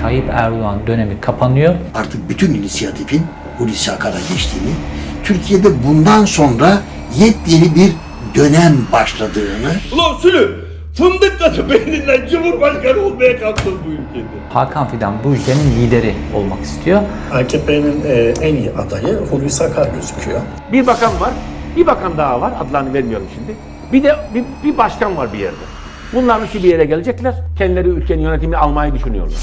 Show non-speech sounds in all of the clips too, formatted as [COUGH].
Tayyip Erdoğan dönemi kapanıyor. Artık bütün inisiyatifin Hulusi Akar'a geçtiğini, Türkiye'de bundan sonra yepyeni bir dönem başladığını Ulan Sülü, fındık katı beyninden Cumhurbaşkanı olmaya kalktın bu ülkede. Hakan Fidan bu ülkenin lideri olmak istiyor. AKP'nin e, en iyi adayı Hulusi Akar gözüküyor. Bir bakan var, bir bakan daha var, adlarını vermiyorum şimdi. Bir de bir, bir başkan var bir yerde. Bunların üçü bir yere gelecekler, kendileri ülkenin yönetimini almayı düşünüyorlar.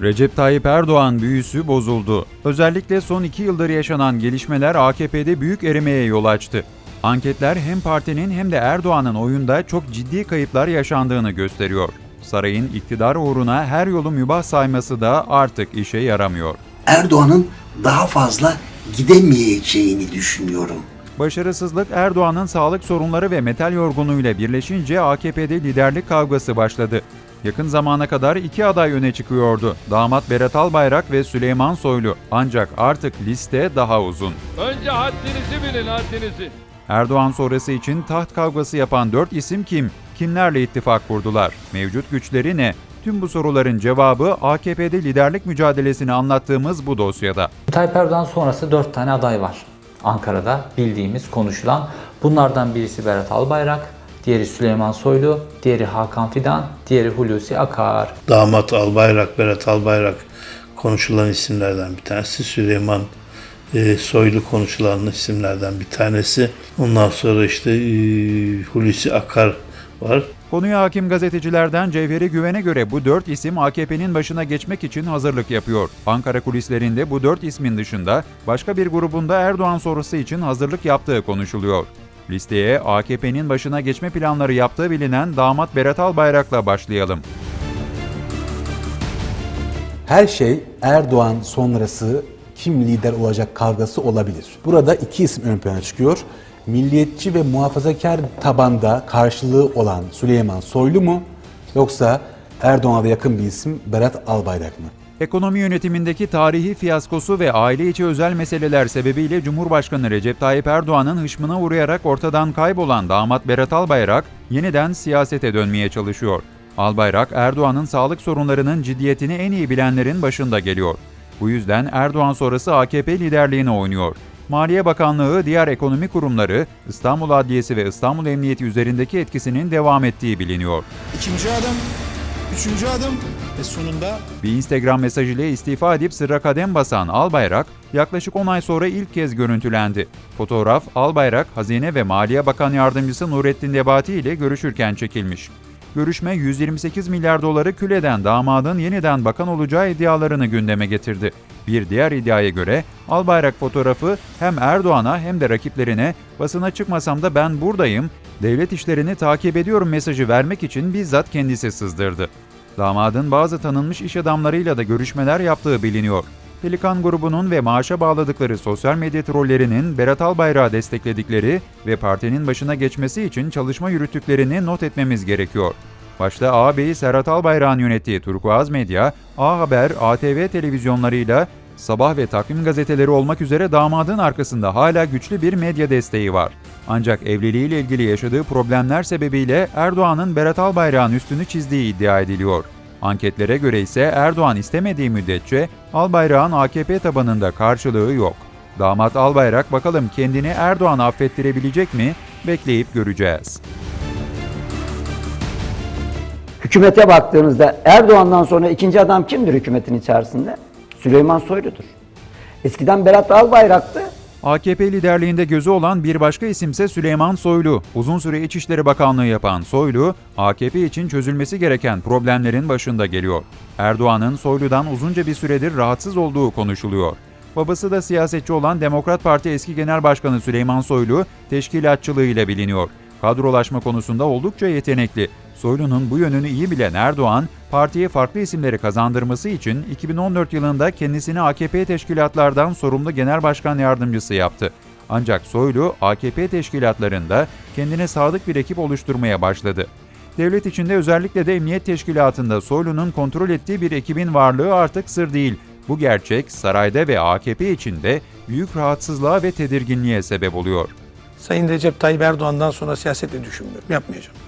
Recep Tayyip Erdoğan büyüsü bozuldu. Özellikle son iki yıldır yaşanan gelişmeler AKP'de büyük erimeye yol açtı. Anketler hem partinin hem de Erdoğan'ın oyunda çok ciddi kayıplar yaşandığını gösteriyor. Sarayın iktidar uğruna her yolu mübah sayması da artık işe yaramıyor. Erdoğan'ın daha fazla gidemeyeceğini düşünüyorum. Başarısızlık Erdoğan'ın sağlık sorunları ve metal yorgunluğuyla birleşince AKP'de liderlik kavgası başladı. Yakın zamana kadar iki aday öne çıkıyordu. Damat Berat Albayrak ve Süleyman Soylu. Ancak artık liste daha uzun. Önce haddinizi bilin haddinizi. Erdoğan sonrası için taht kavgası yapan dört isim kim? Kimlerle ittifak kurdular? Mevcut güçleri ne? Tüm bu soruların cevabı AKP'de liderlik mücadelesini anlattığımız bu dosyada. Tayyip Erdoğan sonrası 4 tane aday var. Ankara'da bildiğimiz, konuşulan. Bunlardan birisi Berat Albayrak, diğeri Süleyman Soylu, diğeri Hakan Fidan, diğeri Hulusi Akar. Damat Albayrak, Berat Albayrak konuşulan isimlerden bir tanesi. Süleyman e, Soylu konuşulan isimlerden bir tanesi. Ondan sonra işte e, Hulusi Akar var. Konuya hakim gazetecilerden Cevheri Güven'e göre bu dört isim AKP'nin başına geçmek için hazırlık yapıyor. Ankara kulislerinde bu dört ismin dışında başka bir grubunda Erdoğan sonrası için hazırlık yaptığı konuşuluyor. Listeye AKP'nin başına geçme planları yaptığı bilinen damat Berat Albayrak'la başlayalım. Her şey Erdoğan sonrası kim lider olacak kavgası olabilir. Burada iki isim ön plana çıkıyor. Milliyetçi ve muhafazakar tabanda karşılığı olan Süleyman Soylu mu yoksa Erdoğan'a yakın bir isim Berat Albayrak mı? Ekonomi yönetimindeki tarihi fiyaskosu ve aile içi özel meseleler sebebiyle Cumhurbaşkanı Recep Tayyip Erdoğan'ın hışmına uğrayarak ortadan kaybolan damat Berat Albayrak yeniden siyasete dönmeye çalışıyor. Albayrak, Erdoğan'ın sağlık sorunlarının ciddiyetini en iyi bilenlerin başında geliyor. Bu yüzden Erdoğan sonrası AKP liderliğini oynuyor. Maliye Bakanlığı, diğer ekonomi kurumları, İstanbul Adliyesi ve İstanbul Emniyeti üzerindeki etkisinin devam ettiği biliniyor. İkinci adım, üçüncü adım ve sonunda Bir Instagram mesajıyla istifa edip sırra kadem basan Albayrak, yaklaşık 10 ay sonra ilk kez görüntülendi. Fotoğraf, Albayrak, Hazine ve Maliye Bakan Yardımcısı Nurettin Nebati ile görüşürken çekilmiş. Görüşme 128 milyar doları kül eden damadın yeniden bakan olacağı iddialarını gündeme getirdi. Bir diğer iddiaya göre Albayrak fotoğrafı hem Erdoğan'a hem de rakiplerine basına çıkmasam da ben buradayım, devlet işlerini takip ediyorum mesajı vermek için bizzat kendisi sızdırdı. Damadın bazı tanınmış iş adamlarıyla da görüşmeler yaptığı biliniyor. Pelikan grubunun ve maaşa bağladıkları sosyal medya trollerinin Berat Albayrak'ı destekledikleri ve partinin başına geçmesi için çalışma yürüttüklerini not etmemiz gerekiyor. Başta ağabeyi Serhat Albayrak'ın yönettiği Turkuaz Medya, A Haber, ATV televizyonlarıyla Sabah ve takvim gazeteleri olmak üzere damadın arkasında hala güçlü bir medya desteği var. Ancak evliliğiyle ilgili yaşadığı problemler sebebiyle Erdoğan'ın Berat Albayrak'ın üstünü çizdiği iddia ediliyor. Anketlere göre ise Erdoğan istemediği müddetçe Albayrak'ın AKP tabanında karşılığı yok. Damat Albayrak bakalım kendini Erdoğan'a affettirebilecek mi? Bekleyip göreceğiz. Hükümete baktığınızda Erdoğan'dan sonra ikinci adam kimdir hükümetin içerisinde? Süleyman Soylu'dur. Eskiden Berat Albayrak'tı. AKP liderliğinde gözü olan bir başka isimse Süleyman Soylu. Uzun süre İçişleri Bakanlığı yapan Soylu, AKP için çözülmesi gereken problemlerin başında geliyor. Erdoğan'ın Soylu'dan uzunca bir süredir rahatsız olduğu konuşuluyor. Babası da siyasetçi olan Demokrat Parti eski Genel Başkanı Süleyman Soylu, teşkilatçılığıyla biliniyor. Kadrolaşma konusunda oldukça yetenekli. Soylu'nun bu yönünü iyi bilen Erdoğan, partiye farklı isimleri kazandırması için 2014 yılında kendisini AKP teşkilatlardan sorumlu genel başkan yardımcısı yaptı. Ancak Soylu, AKP teşkilatlarında kendine sadık bir ekip oluşturmaya başladı. Devlet içinde özellikle de emniyet teşkilatında Soylu'nun kontrol ettiği bir ekibin varlığı artık sır değil. Bu gerçek sarayda ve AKP içinde büyük rahatsızlığa ve tedirginliğe sebep oluyor. Sayın Recep Tayyip Erdoğan'dan sonra siyasetle düşünmüyorum. Yapmayacağım.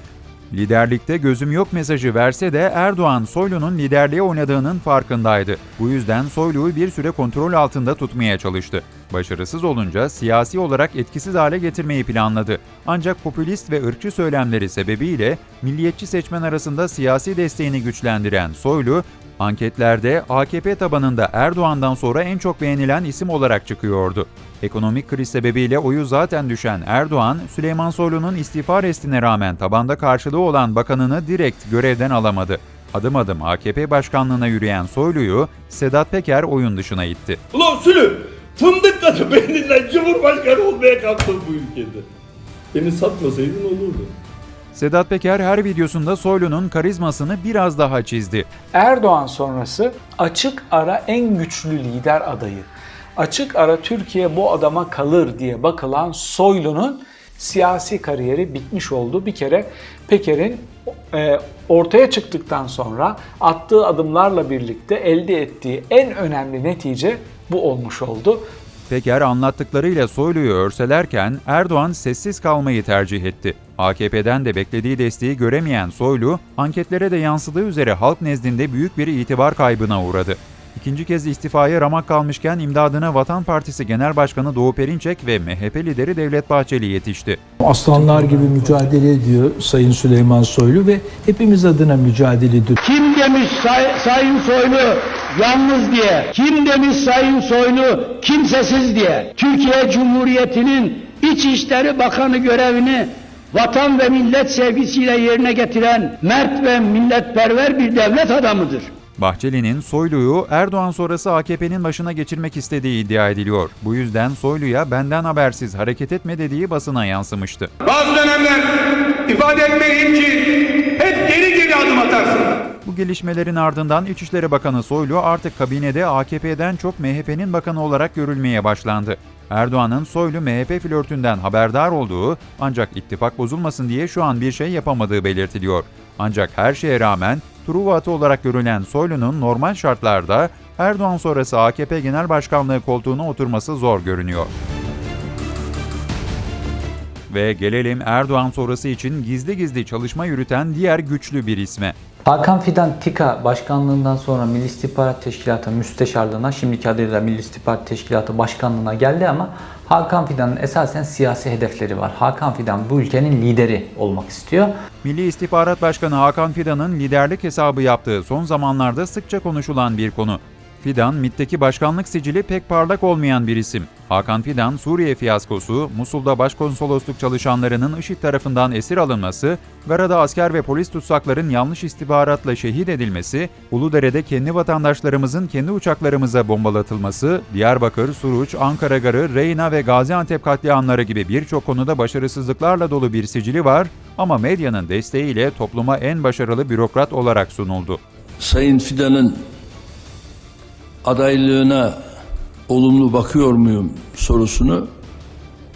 Liderlikte gözüm yok mesajı verse de Erdoğan Soylu'nun liderliğe oynadığının farkındaydı. Bu yüzden Soylu'yu bir süre kontrol altında tutmaya çalıştı. Başarısız olunca siyasi olarak etkisiz hale getirmeyi planladı. Ancak popülist ve ırkçı söylemleri sebebiyle milliyetçi seçmen arasında siyasi desteğini güçlendiren Soylu, Anketlerde AKP tabanında Erdoğan'dan sonra en çok beğenilen isim olarak çıkıyordu. Ekonomik kriz sebebiyle oyu zaten düşen Erdoğan, Süleyman Soylu'nun istifa restine rağmen tabanda karşılığı olan bakanını direkt görevden alamadı. Adım adım AKP başkanlığına yürüyen Soylu'yu Sedat Peker oyun dışına itti. Ulan Sülü, fındık katı [LAUGHS] beyninden Cumhurbaşkanı olmaya kalktın bu ülkede. Beni satmasaydın olurdu. Sedat Peker her videosunda Soylu'nun karizmasını biraz daha çizdi. Erdoğan sonrası açık ara en güçlü lider adayı. Açık ara Türkiye bu adama kalır diye bakılan Soylu'nun siyasi kariyeri bitmiş oldu. Bir kere Peker'in e, ortaya çıktıktan sonra attığı adımlarla birlikte elde ettiği en önemli netice bu olmuş oldu. Peker anlattıklarıyla Soylu'yu örselerken Erdoğan sessiz kalmayı tercih etti. AKP'den de beklediği desteği göremeyen Soylu, anketlere de yansıdığı üzere halk nezdinde büyük bir itibar kaybına uğradı. İkinci kez istifaya ramak kalmışken imdadına Vatan Partisi Genel Başkanı Doğu Perinçek ve MHP lideri Devlet Bahçeli yetişti. Aslanlar gibi mücadele ediyor Sayın Süleyman Soylu ve hepimiz adına mücadele ediyor. Kim demiş say, Sayın Soylu yalnız diye? Kim demiş Sayın Soylu kimsesiz diye? Türkiye Cumhuriyeti'nin İçişleri Bakanı görevini vatan ve millet sevgisiyle yerine getiren mert ve milletperver bir devlet adamıdır. Bahçeli'nin Soylu'yu Erdoğan sonrası AKP'nin başına geçirmek istediği iddia ediliyor. Bu yüzden Soylu'ya benden habersiz hareket etme dediği basına yansımıştı. Bazı dönemler ifade etmeliyim ki hep geri geri adım atarsın. Bu gelişmelerin ardından İçişleri Bakanı Soylu artık kabinede AKP'den çok MHP'nin bakanı olarak görülmeye başlandı. Erdoğan'ın Soylu MHP flörtünden haberdar olduğu ancak ittifak bozulmasın diye şu an bir şey yapamadığı belirtiliyor. Ancak her şeye rağmen Truva atı olarak görülen Soylu'nun normal şartlarda Erdoğan sonrası AKP Genel Başkanlığı koltuğuna oturması zor görünüyor. Ve gelelim Erdoğan sonrası için gizli gizli çalışma yürüten diğer güçlü bir isme. Hakan Fidan TİKA başkanlığından sonra Milli İstihbarat Teşkilatı müsteşarlığına, şimdiki adıyla Milli İstihbarat Teşkilatı başkanlığına geldi ama Hakan Fidan'ın esasen siyasi hedefleri var. Hakan Fidan bu ülkenin lideri olmak istiyor. Milli İstihbarat Başkanı Hakan Fidan'ın liderlik hesabı yaptığı son zamanlarda sıkça konuşulan bir konu. Fidan, MİT'teki başkanlık sicili pek parlak olmayan bir isim. Hakan Fidan, Suriye fiyaskosu, Musul'da başkonsolosluk çalışanlarının IŞİD tarafından esir alınması, Gara'da asker ve polis tutsakların yanlış istihbaratla şehit edilmesi, Uludere'de kendi vatandaşlarımızın kendi uçaklarımıza bombalatılması, Diyarbakır, Suruç, Ankara Garı, Reyna ve Gaziantep katliamları gibi birçok konuda başarısızlıklarla dolu bir sicili var ama medyanın desteğiyle topluma en başarılı bürokrat olarak sunuldu. Sayın Fidan'ın adaylığına olumlu bakıyor muyum sorusunu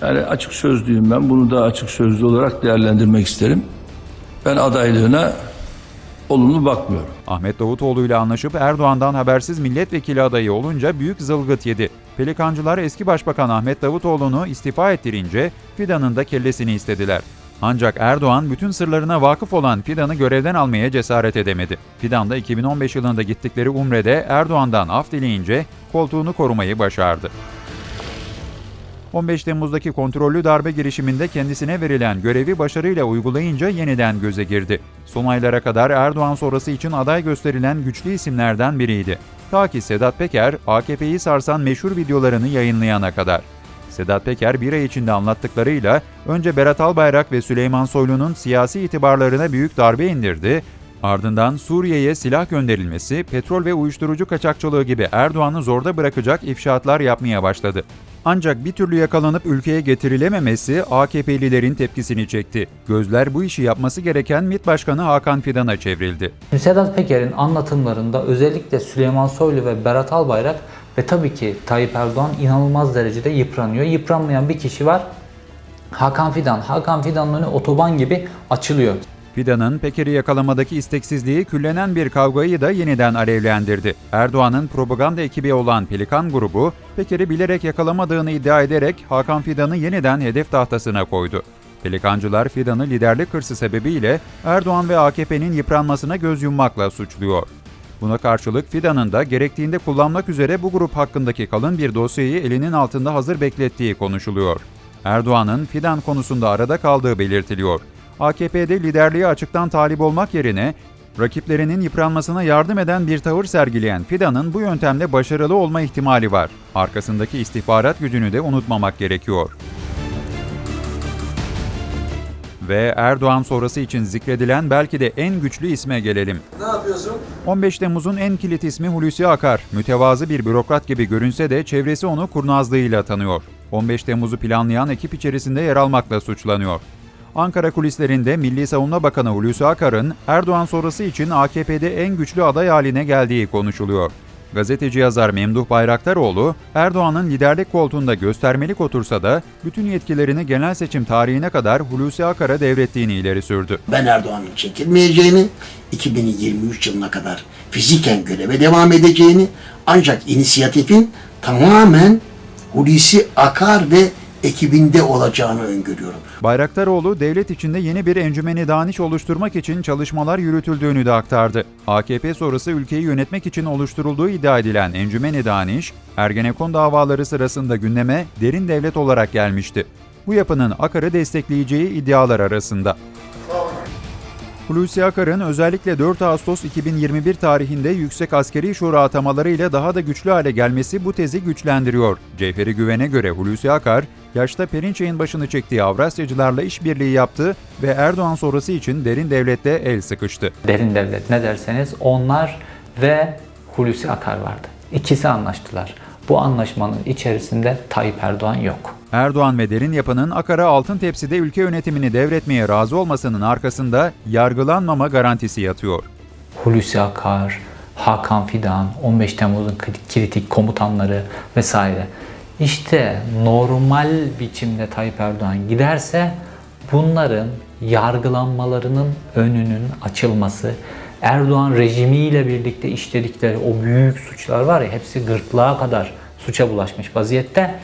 yani açık sözlüyüm ben bunu da açık sözlü olarak değerlendirmek isterim. Ben adaylığına olumlu bakmıyorum. Ahmet Davutoğlu ile anlaşıp Erdoğan'dan habersiz milletvekili adayı olunca büyük zılgıt yedi. Pelikancılar eski başbakan Ahmet Davutoğlu'nu istifa ettirince Fidan'ın da kellesini istediler. Ancak Erdoğan bütün sırlarına vakıf olan Fidan'ı görevden almaya cesaret edemedi. Fidan da 2015 yılında gittikleri Umre'de Erdoğan'dan af dileyince koltuğunu korumayı başardı. 15 Temmuz'daki kontrollü darbe girişiminde kendisine verilen görevi başarıyla uygulayınca yeniden göze girdi. Son aylara kadar Erdoğan sonrası için aday gösterilen güçlü isimlerden biriydi. Ta ki Sedat Peker, AKP'yi sarsan meşhur videolarını yayınlayana kadar. Sedat Peker bir ay içinde anlattıklarıyla önce Berat Albayrak ve Süleyman Soylu'nun siyasi itibarlarına büyük darbe indirdi, ardından Suriye'ye silah gönderilmesi, petrol ve uyuşturucu kaçakçılığı gibi Erdoğan'ı zorda bırakacak ifşaatlar yapmaya başladı. Ancak bir türlü yakalanıp ülkeye getirilememesi AKP'lilerin tepkisini çekti. Gözler bu işi yapması gereken MİT Başkanı Hakan Fidan'a çevrildi. Sedat Peker'in anlatımlarında özellikle Süleyman Soylu ve Berat Albayrak ve tabii ki Tayyip Erdoğan inanılmaz derecede yıpranıyor. Yıpranmayan bir kişi var. Hakan Fidan. Hakan Fidan'ın önü otoban gibi açılıyor. Fidan'ın Peker'i yakalamadaki isteksizliği küllenen bir kavgayı da yeniden alevlendirdi. Erdoğan'ın propaganda ekibi olan Pelikan grubu, Peker'i bilerek yakalamadığını iddia ederek Hakan Fidan'ı yeniden hedef tahtasına koydu. Pelikancılar Fidan'ı liderlik hırsı sebebiyle Erdoğan ve AKP'nin yıpranmasına göz yummakla suçluyor. Buna karşılık Fidan'ın da gerektiğinde kullanmak üzere bu grup hakkındaki kalın bir dosyayı elinin altında hazır beklettiği konuşuluyor. Erdoğan'ın Fidan konusunda arada kaldığı belirtiliyor. AKP'de liderliğe açıktan talip olmak yerine rakiplerinin yıpranmasına yardım eden bir tavır sergileyen Fidan'ın bu yöntemle başarılı olma ihtimali var. Arkasındaki istihbarat gücünü de unutmamak gerekiyor. Ve Erdoğan sonrası için zikredilen belki de en güçlü isme gelelim. Ne yapıyorsun? 15 Temmuz'un en kilit ismi Hulusi Akar. Mütevazı bir bürokrat gibi görünse de çevresi onu kurnazlığıyla tanıyor. 15 Temmuz'u planlayan ekip içerisinde yer almakla suçlanıyor. Ankara kulislerinde Milli Savunma Bakanı Hulusi Akar'ın Erdoğan sonrası için AKP'de en güçlü aday haline geldiği konuşuluyor. Gazeteci yazar Memduh Bayraktaroğlu, Erdoğan'ın liderlik koltuğunda göstermelik otursa da bütün yetkilerini genel seçim tarihine kadar Hulusi Akar'a devrettiğini ileri sürdü. Ben Erdoğan'ın çekilmeyeceğini, 2023 yılına kadar fiziken göreve devam edeceğini ancak inisiyatifin tamamen Hulusi Akar ve ekibinde olacağını öngörüyorum. Bayraktaroğlu devlet içinde yeni bir encümeni daniş oluşturmak için çalışmalar yürütüldüğünü de aktardı. AKP sonrası ülkeyi yönetmek için oluşturulduğu iddia edilen encümeni daniş, Ergenekon davaları sırasında gündeme derin devlet olarak gelmişti. Bu yapının Akar'ı destekleyeceği iddialar arasında. Hulusi Akar'ın özellikle 4 Ağustos 2021 tarihinde Yüksek Askeri Şura atamalarıyla daha da güçlü hale gelmesi bu tezi güçlendiriyor. Cevheri Güven'e göre Hulusi Akar, yaşta Perinçek'in başını çektiği Avrasyacılarla işbirliği yaptı ve Erdoğan sonrası için derin devlette el sıkıştı. Derin devlet ne derseniz onlar ve Hulusi Akar vardı. İkisi anlaştılar. Bu anlaşmanın içerisinde Tayyip Erdoğan yok. Erdoğan ve derin yapının Akar'a altın tepside ülke yönetimini devretmeye razı olmasının arkasında yargılanmama garantisi yatıyor. Hulusi Akar, Hakan Fidan, 15 Temmuz'un kritik komutanları vesaire. İşte normal biçimde Tayyip Erdoğan giderse bunların yargılanmalarının önünün açılması, Erdoğan rejimiyle birlikte işledikleri o büyük suçlar var ya hepsi gırtlağa kadar suça bulaşmış vaziyette.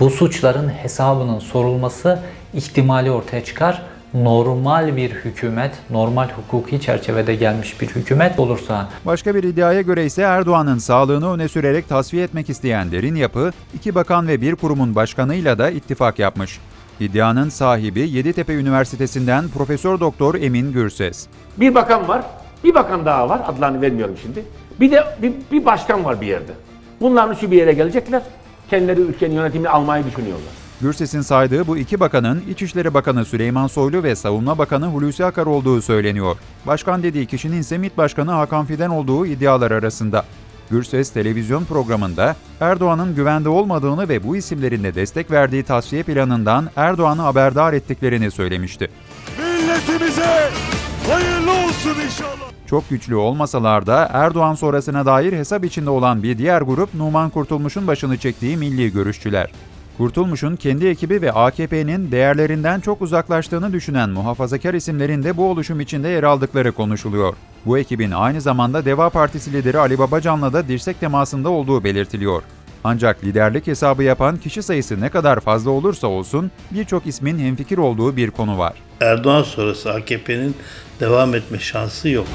Bu suçların hesabının sorulması ihtimali ortaya çıkar. Normal bir hükümet, normal hukuki çerçevede gelmiş bir hükümet olursa Başka bir iddiaya göre ise Erdoğan'ın sağlığını öne sürerek tasfiye etmek isteyen derin yapı, iki bakan ve bir kurumun başkanıyla da ittifak yapmış. İddianın sahibi Yeditepe Üniversitesi'nden Profesör Doktor Emin Gürses. Bir bakan var, bir bakan daha var, adlarını vermiyorum şimdi. Bir de bir, bir başkan var bir yerde. Bunların üçü bir yere gelecekler. Kendileri ülkenin yönetimini almayı düşünüyorlar. Gürses'in saydığı bu iki bakanın İçişleri Bakanı Süleyman Soylu ve Savunma Bakanı Hulusi Akar olduğu söyleniyor. Başkan dediği kişinin ise MİT Başkanı Hakan Fidan olduğu iddialar arasında. Gürses televizyon programında Erdoğan'ın güvende olmadığını ve bu isimlerin de destek verdiği tasfiye planından Erdoğan'ı haberdar ettiklerini söylemişti. Milletimize hayırlı olsun inşallah. Çok güçlü olmasalar da Erdoğan sonrasına dair hesap içinde olan bir diğer grup Numan Kurtulmuş'un başını çektiği milli görüşçüler. Kurtulmuş'un kendi ekibi ve AKP'nin değerlerinden çok uzaklaştığını düşünen muhafazakar isimlerin de bu oluşum içinde yer aldıkları konuşuluyor. Bu ekibin aynı zamanda Deva Partisi lideri Ali Babacan'la da dirsek temasında olduğu belirtiliyor. Ancak liderlik hesabı yapan kişi sayısı ne kadar fazla olursa olsun birçok ismin hemfikir olduğu bir konu var. Erdoğan sonrası AKP'nin devam etme şansı yok.